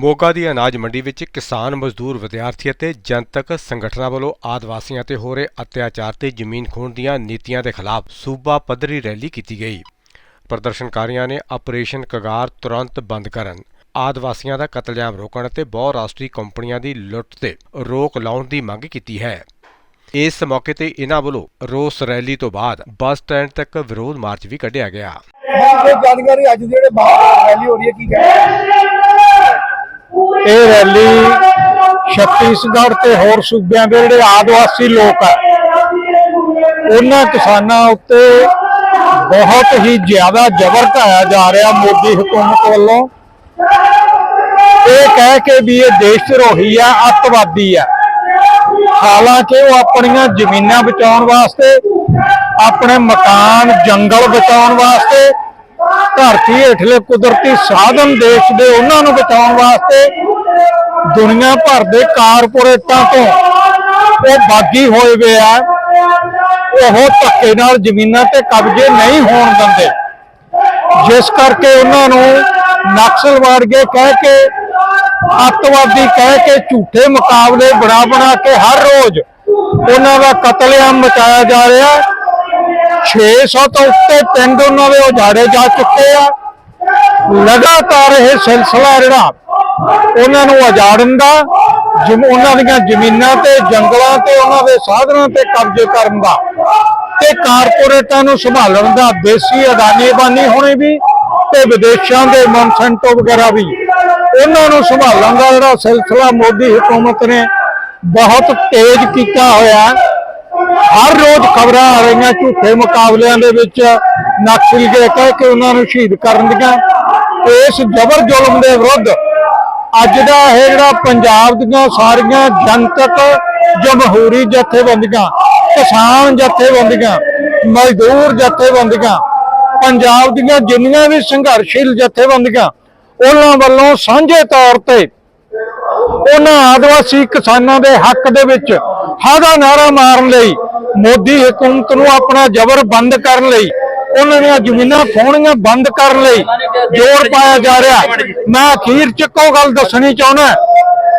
ਮੋਗਾ ਦੀ ਅਨਾਜ ਮੰਡੀ ਵਿੱਚ ਕਿਸਾਨ ਮਜ਼ਦੂਰ ਵਿਦਿਆਰਥੀ ਅਤੇ ਜਨਤਕ ਸੰਗਠਨਾਂ ਵੱਲੋਂ ਆਦਿਵਾਸੀਆਂ ਤੇ ਹੋ ਰਹੇ ਅਤਿਆਚਾਰ ਤੇ ਜ਼ਮੀਨ ਖੋਹਣ ਦੀਆਂ ਨੀਤੀਆਂ ਦੇ ਖਿਲਾਫ ਸੂਬਾ ਪੱਧਰੀ ਰੈਲੀ ਕੀਤੀ ਗਈ। ਪ੍ਰਦਰਸ਼ਨਕਾਰੀਆਂ ਨੇ ਆਪਰੇਸ਼ਨ ਕਗਾਰ ਤੁਰੰਤ ਬੰਦ ਕਰਨ, ਆਦਿਵਾਸੀਆਂ ਦਾ ਕਤਲੇਆਮ ਰੋਕਣ ਅਤੇ ਬਹੁ ਰਾਸ਼ਟਰੀ ਕੰਪਨੀਆਂ ਦੀ ਲੁੱਟ ਤੇ ਰੋਕ ਲਾਉਣ ਦੀ ਮੰਗ ਕੀਤੀ ਹੈ। ਇਸ ਮੌਕੇ ਤੇ ਇਹਨਾਂ ਵੱਲੋਂ ਰੋਸ ਰੈਲੀ ਤੋਂ ਬਾਅਦ ਬੱਸ ਸਟੈਂਡ ਤੱਕ ਵਿਰੋਧ ਮਾਰਚ ਵੀ ਕੱਢਿਆ ਗਿਆ। ਇਹ ਜਾਣਕਾਰੀ ਅੱਜ ਜਿਹੜੇ ਬਾਹਰ ਰੈਲੀ ਹੋ ਰਹੀ ਹੈ, ਕੀ ਕਹਿੰਦੇ ਇਹ ਰੈਲੀ ਛੱਤੀਸਗੜ੍ਹ ਤੇ ਹੋਰ ਸੂਬਿਆਂ ਦੇ ਜਿਹੜੇ ਆਦਿਵਾਸੀ ਲੋਕ ਆ, ਉਹਨਾਂ ਕਿਸਾਨਾਂ ਉੱਤੇ ਬਹੁਤ ਹੀ ਜ਼ਿਆਦਾ ਜ਼ਬਰ ਢਾਇਆ ਜਾ ਰਿਹਾ ਮੋਦੀ ਹਕੂਮਤ ਵੱਲੋਂ। ਇਹ ਕਹਿ ਕੇ ਵੀ ਇਹ ਦੇਸ਼ ਧਰੋਹੀ ਆ, ਅੱਤਵਾਦੀ ਆ। ਹਾਲਾਂਕਿ ਉਹ ਆਪਣੀਆਂ ਜ਼ਮੀਨਾਂ ਬਚਾਉਣ ਵਾਸਤੇ, ਆਪਣੇ ਮਕਾਨ, ਜੰਗਲ ਬਚਾਉਣ ਵਾਸਤੇ ਧਰਤੀ ਹੇਠਲੇ ਕੁਦਰਤੀ ਸਾਧਨ ਦੇਸ਼ ਦੇ ਉਹਨਾਂ ਨੂੰ ਬਚਾਉਣ ਵਾਸਤੇ ਦੁਨੀਆ ਭਰ ਦੇ ਕਾਰਪੋਰੇਟਾਂ ਤੋਂ ਉਹ ਬਾਗੀ ਹੋਏ ਵੇ ਆ। ਉਹ ਧੱਕੇ ਨਾਲ ਜ਼ਮੀਨਾਂ ਤੇ ਕਬਜ਼ੇ ਨਹੀਂ ਹੋਣ ਦਿੰਦੇ। ਜਿਸ ਕਰਕੇ ਉਹਨਾਂ ਨੂੰ ਨਕਸਲਵਾੜੀਏ ਕਹਿ ਕੇ, ਅੱਤਵਾਦੀ ਕਹਿ ਕੇ, ਝੂਠੇ ਮੁਕਾਬਲੇ ਬਣਾ ਬਣਾ ਕੇ ਹਰ ਰੋਜ਼ ਉਹਨਾਂ ਦਾ ਕਤਲੇਆਮ ਮਚਾਇਆ ਜਾ ਰਿਹਾ। 600 ਤੋਂ ਉੱਤੇ ਪਿੰਡ ਉਹਨਾਂ ਦੇ ਉਜਾੜੇ ਜਾ ਚੁੱਕੇ ਆ। ਲਗਾਤਾਰ ਇਹ ਸਿਲਸਿਲਾ ਜਿਹੜਾ, ਉਹਨਾਂ ਨੂੰ ਉਜਾੜਨ ਦਾ, ਜਿਮ, ਉਹਨਾਂ ਦੀਆਂ ਜ਼ਮੀਨਾਂ ਤੇ, ਜੰਗਲਾਂ ਤੇ, ਉਹਨਾਂ ਦੇ ਸਾਧਨਾਂ ਤੇ ਕਬਜ਼ੇ ਕਰਨ ਦਾ ਤੇ ਕਾਰਪੋਰੇਟਾਂ ਨੂੰ ਸੰਭਾਲਣ ਦਾ, ਦੇਸੀ ਅਦਾਨੀ ਬਾਨੀ ਹੋਣੇ ਵੀ ਤੇ ਵਿਦੇਸ਼ਾਂ ਦੇ ਮਨਸੈਂਟੋ ਵਗੈਰਾ ਵੀ। ਉਹਨਾਂ ਨੂੰ ਸੰਭਾਲਣ ਦਾ ਜਿਹੜਾ ਸਿਲਸਿਲਾ ਮੋਦੀ ਹਕੂਮਤ ਨੇ ਬਹੁਤ ਤੇਜ਼ ਕੀਤਾ ਹੋਇਆ। ਹਰ ਰੋਜ਼ ਖਬਰਾਂ ਆ ਰਹੀਆਂ ਝੂਠੇ ਮੁਕਾਬਲਿਆਂ ਦੇ ਵਿੱਚ ਨਕਸਲੀਏ ਕਹਿ ਕੇ ਉਹਨਾਂ ਨੂੰ ਸ਼ਹੀਦ ਕਰਨ ਦੀਆਂ। ਇਸ ਜ਼ਬਰ ਜ਼ੁਲਮ ਦੇ ਵਿਰੁੱਧ ਅੱਜ ਦਾ ਇਹ ਜਿਹੜਾ ਪੰਜਾਬ ਦੀਆਂ ਸਾਰੀਆਂ ਜਨਤਕ ਜਮਹੂਰੀ ਜਥੇਬੰਦੀਆਂ, ਕਿਸਾਨ ਜਥੇਬੰਦੀਆਂ, ਮਜ਼ਦੂਰ ਜਥੇਬੰਦੀਆਂ, ਪੰਜਾਬ ਦੀਆਂ ਜਿੰਨੀਆਂ ਵੀ ਸੰਘਰਸ਼ੀਲ ਜਥੇਬੰਦੀਆਂ, ਉਹਨਾਂ ਵੱਲੋਂ ਸਾਂਝੇ ਤੌਰ ਤੇ ਉਹਨਾਂ ਆਦਿਵਾਸੀ ਕਿਸਾਨਾਂ ਦੇ ਹੱਕ ਦੇ ਵਿੱਚ ਹਾਦਾ ਨਾਰਾ ਮਾਰਨ ਲਈ ਮੋਦੀ ਹਕੂਮਤ ਨੂੰ ਆਪਣਾ ਜ਼ਬਰ ਬੰਦ ਕਰਨ ਲਈ, ਉਹਨਾਂ ਦੀਆਂ ਜ਼ਮੀਨਾਂ ਖੋਹਣੀਆਂ ਬੰਦ ਕਰਨ ਲਈ ਜ਼ੋਰ ਪਾਇਆ ਜਾ ਰਿਹਾ। ਮੈਂ ਅਖੀਰ ਚ ਇੱਕੋ ਗੱਲ ਦੱਸਣੀ ਚਾਹੁੰਦਾ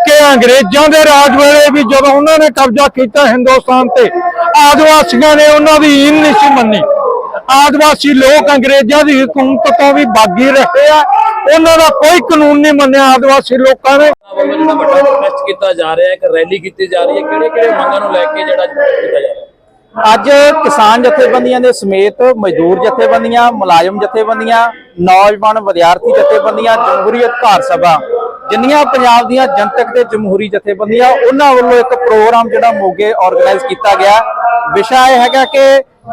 ਕਿ ਅੰਗਰੇਜ਼ਾਂ ਦੇ ਰਾਜ ਵੇਲੇ ਵੀ ਜਦੋਂ ਉਹਨਾਂ ਨੇ ਕਬਜ਼ਾ ਕੀਤਾ ਹਿੰਦੁਸਤਾਨ ਤੇ, ਆਦਿਵਾਸੀਆਂ ਨੇ ਉਹਨਾਂ ਦੀ ਈਨ ਨਹੀਂ ਸੀ ਮੰਨੀ। ਆਦਿਵਾਸੀ ਲੋਕ ਅੰਗਰੇਜ਼ਾਂ ਦੀ ਹਕੂਮਤ ਤੋਂ ਵੀ ਬਾਗੀ ਰਹੇ ਆ। ਉਹਨਾਂ ਦਾ ਕੋਈ ਕਾਨੂੰਨ ਨਹੀਂ ਮੰਨਿਆ ਆਦਿਵਾਸੀ ਲੋਕਾਂ ਨੇ। ਵੱਲੋਂ ਜਿਹੜਾ ਵੱਡਾ ਪ੍ਰੋਟੈਸਟ ਕੀਤਾ ਜਾ ਰਿਹਾ ਹੈ ਇੱਕ ਰੈਲੀ ਕੀਤੀ ਜਾ ਰਹੀ ਹੈ ਕਿਹੜੇ ਕਿਹੜੇ ਮੰਗਾਂ ਨੂੰ ਲੈ ਕੇ ਜਿਹੜਾ ਕੀਤਾ ਜਾ ਰਿਹਾ ਹੈ? ਅੱਜ ਕਿਸਾਨ ਜਥੇਬੰਦੀਆਂ ਦੇ ਸਮੇਤ ਮਜ਼ਦੂਰ ਜਥੇਬੰਦੀਆਂ ਮੁਲਾਜ਼ਮ ਜਥੇਬੰਦੀਆਂ ਨੌਜਵਾਨ ਵਿਦਿਆਰਥੀ ਜਥੇਬੰਦੀਆਂ ਜਮਹੂਰੀ ਅਧਿਕਾਰ ਸਭਾ ਜਿੰਨੀਆਂ ਪੰਜਾਬ ਦੀਆਂ ਜਨਤਕ ਤੇ ਜਮਹੂਰੀ ਜਥੇਬੰਦੀਆਂ ਉਹਨਾਂ ਵੱਲੋਂ ਇੱਕ ਪ੍ਰੋਗਰਾਮ ਜਿਹੜਾ ਮੋਗੇ ਆਰਗੇਨਾਈਜ਼ ਕੀਤਾ ਗਿਆ। ਵਿਸ਼ਾ ਇਹ ਹੈਗਾ ਕਿ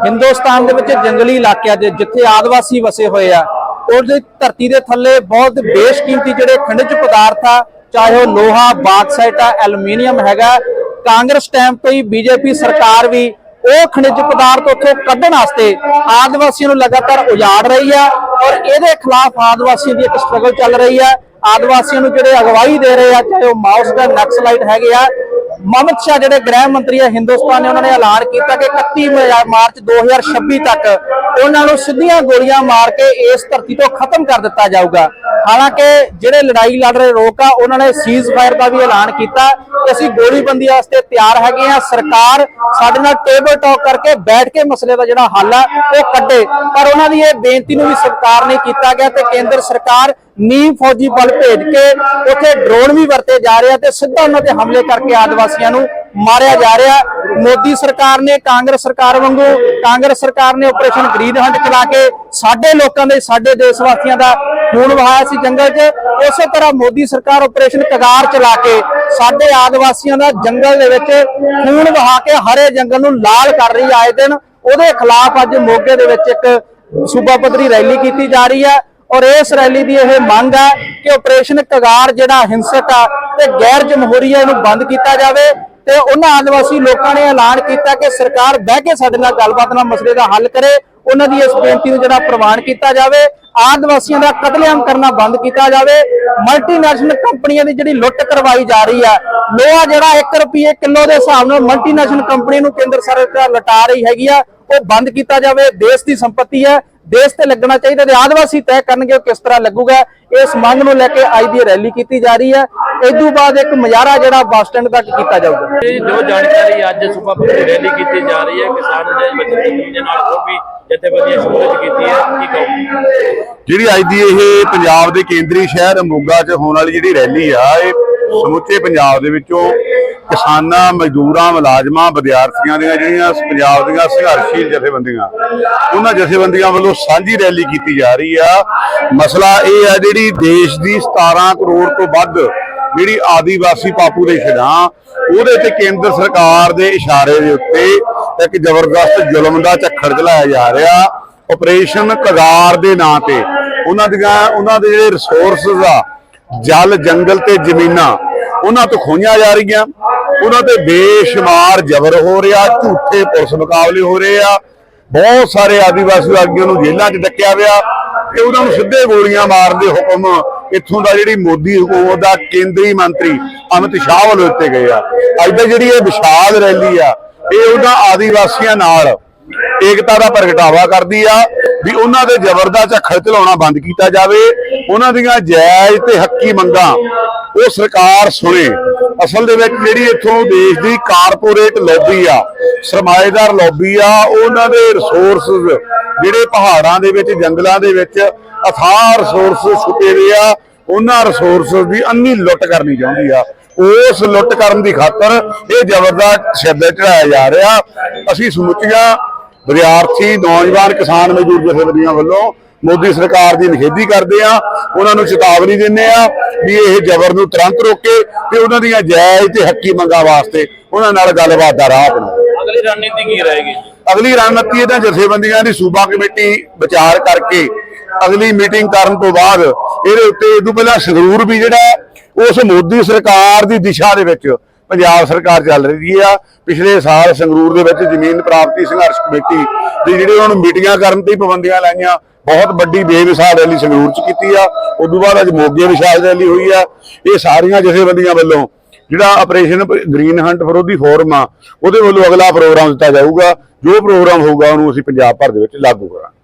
ਹਿੰਦੁਸਤਾਨ ਦੇ ਵਿੱਚ ਜੰਗਲੀ ਇਲਾਕਿਆਂ ਦੇ ਜਿੱਥੇ ਆਦਿਵਾਸੀ ਵਸੇ ਹੋਏ ਆ। ਉਹਦੀ ਧਰਤੀ ਦੇ ਥੱਲੇ ਬਹੁਤ ਬੇਸ਼ਕੀਮਤੀ ਜਿਹੜੇ ਖਣਿਜ ਪਦਾਰਥ ਆ, ਚਾਹੇ ਉਹ ਲੋਹਾ, ਬਾਕਸਾਈਟ ਆ, ਐਲੂਮੀਨੀਅਮ ਹੈਗਾ, ਕਾਂਗਰਸ ਟਾਈਮ ਤੋਂ ਹੀ ਬੀਜੇਪੀ ਸਰਕਾਰ ਵੀ ਉਹ ਖਣਿਜ ਪਦਾਰਥ ਉੱਥੋਂ ਕੱਢਣ ਵਾਸਤੇ ਆਦਿਵਾਸੀਆਂ ਨੂੰ ਲਗਾਤਾਰ ਉਜਾੜ ਰਹੀ ਆ ਔਰ ਇਹਦੇ ਖਿਲਾਫ ਆਦਿਵਾਸੀਆਂ ਦੀ ਇੱਕ ਸਟਰਗਲ ਚੱਲ ਰਹੀ ਆ। ਆਦਿਵਾਸੀਆਂ ਨੂੰ ਜਿਹੜੇ ਅਗਵਾਈ ਦੇ ਰਹੇ ਆ, ਚਾਹੇ ਉਹ ਮਾਊਸ ਦਾ ਨਕਸਲਾਈਟ ਹੈਗੇ ਆ ਮਮਤ ਸ਼ਾਹ ਜਿਹੜੇ ਗ੍ਰਹਿ ਮੰਤਰੀ ਹੈ ਹਿੰਦੁਸਤਾਨ ਨੇ ਉਹਨਾਂ ਨੇ ਐਲਾਨ ਕੀਤਾ ਕਿ 31 ਮਾ- ਮਾਰਚ 2026 ਤੱਕ ਉਹਨਾਂ ਨੂੰ ਸਿੱਧੀਆਂ ਗੋਲੀਆਂ ਮਾਰ ਕੇ ਇਸ ਧਰਤੀ ਤੋਂ ਖਤਮ ਕਰ ਦਿੱਤਾ ਜਾਊਗਾ। ਹਾਲਾਂਕਿ ਜਿਹੜੇ ਲੜਾਈ ਲੜ ਰਹੇ ਲੋਕ ਆ, ਉਹਨਾਂ ਨੇ ਸੀਜ਼ ਫਾਇਰ ਦਾ ਵੀ ਐਲਾਨ ਕੀਤਾ ਕਿ ਅਸੀਂ ਗੋਲੀਬੰਦੀ ਵਾਸਤੇ ਤਿਆਰ ਹੈਗੇ ਆ। ਸਰਕਾਰ ਸਾਡੇ ਨਾਲ ਟੇਬਲ ਟਾਕ ਕਰਕੇ ਬੈਠ ਕੇ ਮਸਲੇ ਦਾ ਜਿਹੜਾ ਹੱਲ ਆ, ਉਹ ਕੱਢੇ। ਪਰ ਉਹਨਾਂ ਦੀ ਇਹ ਬੇਨਤੀ ਨੂੰ ਵੀ ਸਵੀਕਾਰ ਨਹੀਂ ਕੀਤਾ ਗਿਆ ਤੇ ਕੇਂਦਰ ਸਰਕਾਰ ਨੀਮ ਫੌਜੀ ਬਲ ਭੇਜ ਕੇ ਉੱਥੇ ਡਰੋਨ ਵੀ ਵਰਤੇ ਜਾ ਰਹੇ ਆ ਤੇ ਸਿੱਧਾ ਉਹਨਾਂ ਤੇ ਹਮਲੇ ਕਰਕੇ ਆਦਿਵਾਸੀਆਂ ਨੂੰ ਮਾਰਿਆ ਜਾ ਰਿਹਾ। ਮੋਦੀ ਸਰਕਾਰ ਨੇ, ਕਾਂਗਰਸ ਸਰਕਾਰ ਵਾਂਗੂ, ਕਾਂਗਰਸ ਸਰਕਾਰ ਨੇ ਆਪਰੇਸ਼ਨ ਗ੍ਰੀਨ ਹੰਡ ਚਲਾ ਕੇ ਸਾਡੇ ਲੋਕਾਂ ਦੇ, ਸਾਡੇ ਦੇਸ਼ ਵਾਸੀਆਂ ਦਾ ਖੂਨ ਵਹਾਇਆ ਸੀ ਜੰਗਲ 'ਚ। ਉਸੇ ਤਰ੍ਹਾਂ ਮੋਦੀ ਸਰਕਾਰ ਆਪਰੇਸ਼ਨ ਕਗਾਰ ਚਲਾ ਕੇ ਸਾਡੇ ਆਦਿਵਾਸੀਆਂ ਦਾ ਜੰਗਲ ਦੇ ਵਿੱਚ ਖੂਨ ਵਹਾ ਕੇ ਹਰੇ ਜੰਗਲ ਨੂੰ ਲਾਲ ਕਰ ਰਹੀ ਆਏ ਦਿਨ ਉਹਦੇ ਖਿਲਾਫ ਅੱਜ ਮੋਗੇ ਦੇ ਵਿੱਚ ਇੱਕ ਸੂਬਾ ਪੱਧਰੀ ਰੈਲੀ ਕੀਤੀ ਜਾ ਰਹੀ ਹੈ ਔਰ ਇਸ ਰੈਲੀ ਦੀ ਇਹ ਮੰਗ ਹੈ ਕਿ ਆਪਰੇਸ਼ਨ ਕਗਾਰ ਜਿਹੜਾ ਹਿੰਸਕ ਆ ਤੇ ਗੈਰ ਜਮਹੂਰੀ ਆ ਇਹਨੂੰ ਬੰਦ ਕੀਤਾ ਜਾਵੇ ਤੇ ਉਹਨਾਂ ਆਦਿਵਾਸੀ ਲੋਕਾਂ ਨੇ ਐਲਾਨ ਕੀਤਾ ਕਿ ਸਰਕਾਰ ਬਹਿ ਕੇ ਸਾਡੇ ਨਾਲ ਗੱਲਬਾਤ ਨਾਲ ਮਸਲੇ ਦਾ ਹੱਲ ਕਰੇ। ਉਹਨਾਂ ਦੀ ਇਸ ਬੇਨਤੀ ਨੂੰ ਜਿਹੜਾ ਪ੍ਰਵਾਨ ਕੀਤਾ ਜਾਵੇ। ਆਦਿਵਾਸੀਆਂ ਦਾ ਕਤਲੇਆਮ ਕਰਨਾ ਬੰਦ ਕੀਤਾ ਜਾਵੇ। ਮਲਟੀਨੈਸ਼ਨਲ ਕੰਪਨੀਆਂ ਦੀ ਜਿਹੜੀ ਲੁੱਟ ਕਰਵਾਈ ਜਾ ਰਹੀ ਹੈ ਲੋਹਾ ਜਿਹੜਾ 1 ਰੁਪਏ ਕਿਲੋ ਦੇ ਹਿਸਾਬ ਨਾਲ ਮਲਟੀਨੈਸ਼ਨਲ ਕੰਪਨੀ ਨੂੰ ਕੇਂਦਰ ਸਰਕਾਰ ਲਟਾ ਰਹੀ ਹੈਗੀ ਆ, ਉਹ ਬੰਦ ਕੀਤਾ ਜਾਵੇ। ਦੇਸ਼ ਦੀ ਸੰਪਤੀ ਹੈ। ਦੇਸ਼ ਤੇ ਲੱਗਣਾ ਚਾਹੀਦਾ ਤੇ ਆਦਿਵਾਸੀ ਤੈਅ ਕਰਨਗੇ ਉਹ ਕਿਸ ਤਰ੍ਹਾਂ ਲੱਗੂਗਾ। ਇਸ ਮੰਗ ਨੂੰ ਲੈ ਕੇ ਅੱਜ ਦੀ ਰੈਲੀ ਕੀਤੀ ਜਾ ਰਹੀ ਹੈ। ਇਦੋਂ ਬਾਅਦ ਇੱਕ ਮੁਜ਼ਾਹਰਾ ਜਿਹੜਾ ਬੱਸ ਸਟੈਂਡ ਤੱਕ ਕੀਤਾ ਜਾਊਗਾ। ਜੋ ਜਾਣਕਾਰੀ ਅੱਜ ਸੁਪਾ ਪੱਧਰੀ ਰੈਲੀ ਕੀਤੀ ਜਾ ਰਹੀ ਹੈ ਕਿਸਾਨ ਦੇ ਬੱਚੇ ਦੇ ਨਾਲ ਹੋਰ ਵੀ ਜਥੇਬੰਦੀਆਂ ਸ਼ਮੂਲੀਅਤ ਕੀਤੀ ਹੈ ਕੀ ਕਹੋਗੇ? ਜਿਹੜੀ ਅੱਜ ਦੀ ਇਹ ਪੰਜਾਬ ਦੇ ਕੇਂਦਰੀ ਸ਼ਹਿਰ ਮੋਗਾ 'ਚ ਹੋਣ ਵਾਲੀ ਜਿਹੜੀ ਰੈਲੀ ਆ ਇਹ ਸਮੁੱਚੇ ਪੰਜਾਬ ਦੇ ਵਿੱਚੋਂ ਕਿਸਾਨਾਂ, ਮਜ਼ਦੂਰਾਂ, ਮੁਲਾਜ਼ਮਾਂ, ਵਿਦਿਆਰਥੀਆਂ ਦੀਆਂ ਜਿਹੜੀਆਂ ਪੰਜਾਬ ਦੀਆਂ ਸੰਘਰਸ਼ੀਲ ਜਥੇਬੰਦੀਆਂ, ਉਹਨਾਂ ਜਥੇਬੰਦੀਆਂ ਵੱਲੋਂ ਸਾਂਝੀ ਰੈਲੀ ਕੀਤੀ ਜਾ ਰਹੀ ਆ। ਮਸਲਾ ਇਹ ਆ ਜਿਹੜੀ ਦੇਸ਼ ਦੀ 17 ਕਰੋੜ ਤੋਂ ਵੱਧ ਜਿਹੜੀ ਆਦੀਵਾਸੀ ਪਾਪੂਲੇਸ਼ਨ ਆ, ਉਹਦੇ ਤੇ ਕੇਂਦਰ ਸਰਕਾਰ ਦੇ ਇਸ਼ਾਰੇ ਦੇ ਉੱਤੇ ਇੱਕ ਜ਼ਬਰਦਸਤ ਜ਼ੁਲਮ ਦਾ ਝੱਖੜ ਚਲਾਇਆ ਜਾ ਰਿਹਾ। ਆਪਰੇਸ਼ਨ ਕਗਾਰ ਦੇ ਨਾਂ ਤੇ, ਉਹਨਾਂ ਦੀਆਂ, ਉਹਨਾਂ ਦੇ ਜਿਹੜੇ ਰਿਸੋਰਸਸ ਆ ਜਲ ਜੰਗਲ ਤੇ ਜ਼ਮੀਨਾਂ, ਉਹਨਾਂ ਤੋਂ ਖੋਈਆਂ ਜਾ ਰਹੀਆਂ। ਉਹਨਾਂ ਤੇ ਬੇਸ਼ੁਮਾਰ ਜ਼ਬਰ ਹੋ ਰਿਹਾ, ਝੂਠੇ ਪੁਲਿਸ ਮੁਕਾਬਲੇ ਹੋ ਰਹੇ ਆ। ਬਹੁਤ ਸਾਰੇ ਆਦੀਵਾਸੀ ਆਗੂਆਂ ਨੂੰ ਜੇਲ੍ਹਾਂ 'ਚ ਡੱਕਿਆ ਹੋਇਆ ਤੇ ਉਹਨਾਂ ਨੂੰ ਸਿੱਧੇ ਗੋਲੀਆਂ ਮਾਰਨ ਦੇ ਹੁਕਮ ਇੱਥੋਂ ਦਾ ਜਿਹੜੀ ਮੋਦੀ ਹਕੂਮਤ ਦਾ ਕੇਂਦਰੀ ਮੰਤਰੀ ਅਮਿਤ ਸ਼ਾਹ ਵੱਲੋਂ ਦਿੱਤੇ ਗਏ ਆ। ਅੱਜ ਦਾ ਜਿਹੜੀ ਇਹ ਵਿਸ਼ਾਲ ਰੈਲੀ ਆ, ਇਹ ਉਹਨਾਂ ਆਦੀਵਾਸੀਆਂ ਨਾਲ ਏਕਤਾ ਦਾ ਪ੍ਰਗਟਾਵਾ ਕਰਦੀ ਆ ਵੀ ਉਹਨਾਂ ਦੇ ਜ਼ਬਰ ਦਾ ਝੱਖੜ ਚਲਾਉਣਾ ਬੰਦ ਕੀਤਾ ਜਾਵੇ, ਉਹਨਾਂ ਦੀਆਂ ਜਾਇਜ਼ ਤੇ ਹੱਕੀ ਮੰਗਾਂ ਉਹ ਸਰਕਾਰ ਸੁਣੇ। ਅਸਲ ਦੇ ਵਿੱਚ ਜਿਹੜੀ ਇੱਥੋਂ ਦੇਸ਼ ਦੀ ਕਾਰਪੋਰੇਟ ਲੌਬੀ ਆ, ਸਰਮਾਏਦਾਰ ਲੌਬੀ ਆ, ਉਹਨਾਂ ਦੇ ਰਿਸੋਰਸਸ ਜਿਹੜੇ ਪਹਾੜਾਂ ਦੇ ਵਿੱਚ, ਜੰਗਲਾਂ ਦੇ ਵਿੱਚ ਅਥਾਹ ਰਿਸੋਰਸਸ ਛੁਪੇ ਹੋਏ ਆ, ਉਹਨਾਂ ਰਿਸੋਰਸਸ ਦੀ ਅੰਨੀ ਲੁੱਟ ਕਰਨੀ ਚਾਹੁੰਦੀ ਆ। ਉਸ ਲੁੱਟ ਕਰਨ ਦੀ ਖਾਤਰ ਇਹ ਜ਼ਬਰਦਸਤ ਸ਼ਬਦ ਚੜਾਇਆ ਜਾ ਰਿਹਾ। ਅਸੀਂ ਸਮੁੱਚੀਆਂ ਵਿਦਿਆਰਥੀ ਨੌਜਵਾਨ ਕਿਸਾਨ ਮਜ਼ਦੂਰ ਜਥੇਬੰਦੀਆਂ ਵੱਲੋਂ ਮੋਦੀ ਸਰਕਾਰ ਦੀ ਨਿਖੇਧੀ ਕਰਦੇ ਆ ਉਹਨਾਂ ਨੂੰ ਚੇਤਾਵਨੀ ਦਿੰਦੇ ਆ ਵੀ ਇਹ ਜ਼ਬਰ ਨੂੰ ਤੁਰੰਤ ਰੋਕੇ ਤੇ ਉਹਨਾਂ ਦੀਆਂ ਜਾਇਜ਼ ਤੇ ਹੱਕੀ ਮੰਗਾਂ ਵਾਸਤੇ ਉਹਨਾਂ ਨਾਲ ਗੱਲਬਾਤ ਦਾ ਰਾਹ ਅਪਣਾਓ ਅਗਲੀ ਰਣਨੀਤੀ ਕੀ ਰਹੇਗੀ? ਅਗਲੀ ਰਣਨੀਤੀ ਇਹਨਾਂ ਜਥੇਬੰਦੀਆਂ ਦੀ ਸੂਬਾ ਕਮੇਟੀ ਵਿਚਾਰ ਕਰਕੇ ਅਗਲੀ ਮੀਟਿੰਗ ਕਰਨ ਤੋਂ ਬਾਅਦ ਇਹਦੇ ਉੱਤੇ ਇਹ ਤੋਂ ਪਹਿਲਾਂ ਸੰਗਰੂਰ ਵੀ ਜਿਹੜਾ ਉਸ ਮੋਦੀ ਸਰਕਾਰ ਦੀ ਦਿਸ਼ਾ ਦੇ ਵਿੱਚ ਪੰਜਾਬ ਸਰਕਾਰ ਚੱਲ ਰਹੀ ਆ। ਪਿਛਲੇ ਸਾਲ ਸੰਗਰੂਰ ਦੇ ਵਿੱਚ ਜ਼ਮੀਨ ਪ੍ਰਾਪਤੀ ਸੰਘਰਸ਼ ਕਮੇਟੀ ਦੀ ਜਿਹੜੇ ਉਹਨਾਂ ਨੂੰ ਮੀਟਿੰਗਾਂ ਕਰਨ ਤੇ ਪਾਬੰਦੀਆਂ ਲਾਈਆਂ। ਬਹੁਤ ਵੱਡੀ ਬੇਵਿਸਾਲ ਰੈਲੀ ਸੰਗਰੂਰ ਚ ਕੀਤੀ ਆ। ਉਸ ਤੋਂ ਬਾਅਦ ਅੱਜ ਮੋਗੇ ਵਿਸ਼ਾਲ ਰੈਲੀ ਹੋਈ ਆ। ਇਹ ਸਾਰੀਆਂ ਜਥੇਬੰਦੀਆਂ ਵੱਲੋਂ ਜਿਹੜਾ ਆਪਰੇਸ਼ਨ ਗ੍ਰੀਨ ਹੰਟ ਵਿਰੋਧੀ ਫੋਰਮ ਆ, ਉਹਦੇ ਵੱਲੋਂ ਅਗਲਾ ਪ੍ਰੋਗਰਾਮ ਦਿੱਤਾ ਜਾਊਗਾ। ਜੋ ਪ੍ਰੋਗਰਾਮ ਹੋਊਗਾ, ਉਹਨੂੰ ਅਸੀਂ ਪੰਜਾਬ ਭਰ ਦੇ ਵਿੱਚ ਲਾਗੂ ਕਰਾਂਗੇ।